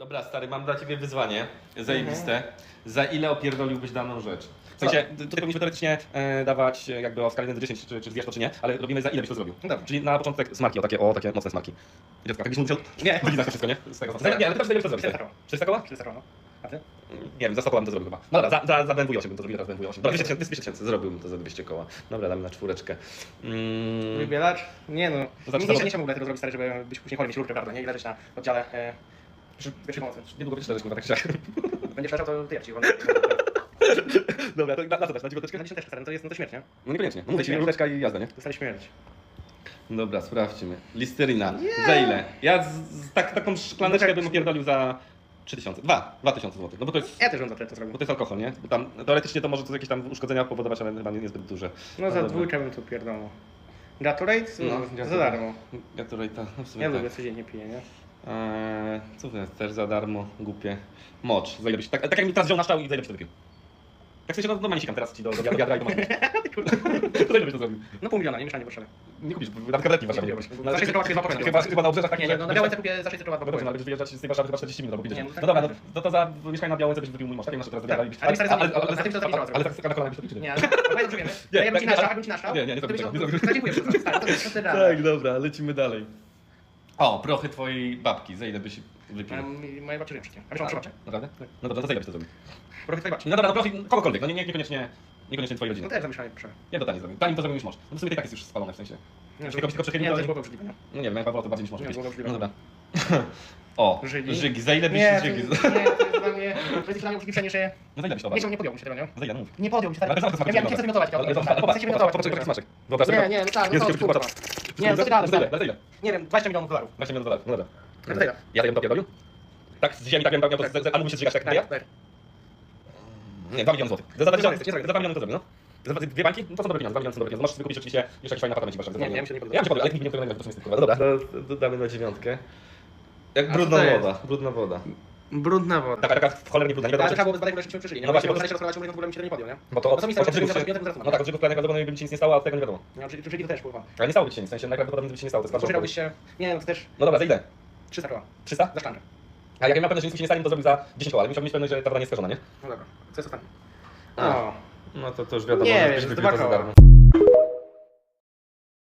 Dobra, stary, mam dla ciebie wyzwanie. Zajebiste. Za ile opierdoliłbyś daną rzecz? W sensie, tutaj powinniśmy teoretycznie e, dawać e, jakby o skali 1 do 10, czy, czy zwiesz to, czy nie, ale robimy za ile byś to zrobił. Dobra. Czyli na początek smarki, o takie, o takie mocne smarki. Dziecko, jakbyś musiał... Nie. Wylizasz to wszystko, nie? Z tego, nie, ale teraz za ile byś to zrobił? 400 koła. 400 koła? 400 koła, no. A ty? Nie wiem, za 100 koła bym to zrobił chyba. No dobra, za, za, za BMW 8 bym to zrobił, teraz BMW 8. Dobra, 200 tysięcy, 200 tysięcy, zrobiłbym to za 200 koła. Dobra, damy na czwóreczkę. Mm, Wybielacz? Nie no. To znaczy nie, nie, to- nie chciałbym w ogóle tego zrobić stary, żeby być później chory, mieć lurkę, prawda, nie? I leżeć na oddziale e, pomocy. niedługo będziesz leżeć, kurwa, tak siak. Będziesz leżał, to ty jak ci wolno. Dobra, to na, na co dać? Na dziewiąteczkę? Na dziesiąteczkę stary, no to jest no to śmierć, nie? No niekoniecznie. No mówię ci, rureczka i jazda, nie? Dostali śmierć. Dobra, sprawdźmy. Listeryna. Za ile? Ja z, z, tak, taką szklaneczkę bym opierdolił za 3000. Dwa. 2000 zł. No bo to jest, Ja też bym za to zrobił. bo to jest alkohol, nie? Bo tam teoretycznie to może to jakieś tam uszkodzenia powodować, ale chyba nie niezbyt duże. No za dobra. dwójkę bym to pierdolnął. Gatorade? No, No, za darmo. Gatorade, no w sumie Ja tak. lubię codziennie piję, nie? Eee, co to jest? Też za darmo, głupie. Mocz, za ile byś, tak, tak jak mi teraz wziął na szczał i za ile byś to wypił. Tak w sensie, no normalnie sikam teraz ci do, do wiadra i do masy. To za ile byś to zrobił? No pół miliona, nie mieszanie w Warszawie. Nie kupisz, bo nawet karetki w Warszawie nie kupisz. bo za 600 koła chyba. Chyba, chyba na obrzeżach tak Nie, nie, no na Białęce kupię za 600 koła No dobrze, no, ale będziesz wyjeżdżać z tej Warszawy chyba 40 minut 50. Nie, no tak No dobra, no będzie. to, za mieszkanie na Białęce byś wypił mój mąż, tak jak masz teraz Tak. Ale mi stary ale, to zabił, ale, tak na kolana byś to Nie, ale Ja bym ci tak, naszał, tak. bym ci naszał. Nie, nie, nie Dziękuję. Tak, dobra, lecimy dalej. O, prochy twojej babki, za ile byś wypił? A m- Moje żyją wszystkie. A wiesz, mam? Naprawdę? No dobra, to za ile byś to zrobił? Prochy twojej babci. No dobra, no prochy kogokolwiek, no nie, nie, niekoniecznie, niekoniecznie twojej rodziny. No też za mieszanie, proszę. Ja to tanie zrobił. Tanim to zrobił już mąż. No w sumie to i tak jest już spalone w sensie. Nie, Tylko- tylko przechylił nie, to- to jest było obrzydliwe, nie? No nie wiem, było to bardziej niż. Nie. No dobra. O, Żygi? żygi. Za ile byś Nie, to żygi? jest, nie, to jest dla mnie, to jest dla mnie uczciwsze niż... Nie, No za ile byś to nie, nie podjąłbym się tego, nie? Za ile, no mów. Nie podjąłbym się Ale tego. to smaczek Ja miałem chcę Ale to się popatrz, smaczek. Sobie Nie, to. nie, tak, no Jest to kurwa. Nie, no dalej, za ile? stary. Za ile? Nie wiem, 20 milionów dolarów. 20 milionów dolarów, no dobra. No to ile? Ja bym to pierdolił? Tak, z ziemi tak bym miał, to- a mógłbyś się zrzygać tak jak ja? Tak, Nie, 2 miliony złotych. Za 2 Nie miliony, za 2 miliony to zrobię, no. Za dwa- dwie bańki? No to są dobre pieniądze, 2 miliony są dobre pieniądze. Możesz sobie kupić oczywiście jeszcze jakiś fajny apartament w Warszawie. za Nie, nie, mi się nie podoba. Ja bym ci podoba, ale nikt mi nie podoba, bo to jest kurwa. No dobra, to- to damy na dziewiątkę. Jak brudna co woda, brudna woda. Brudna woda. Taka, taka cholernie brudna, nie wiadomo Ale czy... trzeba było zbadać, bo żeśmy przeżyli. nie? No właśnie, bo bo- się rozkładać, w ogóle mi się to nie podjął, nie? Bo to No od, to mi od, od, żeby się, zaraz no tak, od by ci nic nie stało, a od tego nie wiadomo. No, czyli czyli to też pływa. Ale nie stałoby ci się nic, w sensie najprawdopodobniej by ci nie stało, to jest bardzo się... Nie, no to też No dobra, za ile? 300 koła. 300? Za szklankę. A jak ja miał pewność, że nic mi się nie stanie, to zrobił za 10 koła, ale musiał mieć pewność, że ta woda nie jest skażona, nie? No dobra. Co jest ostatnie? O. No to, to już wiadomo, Nie że wiem, to wypił to za koła. darmo.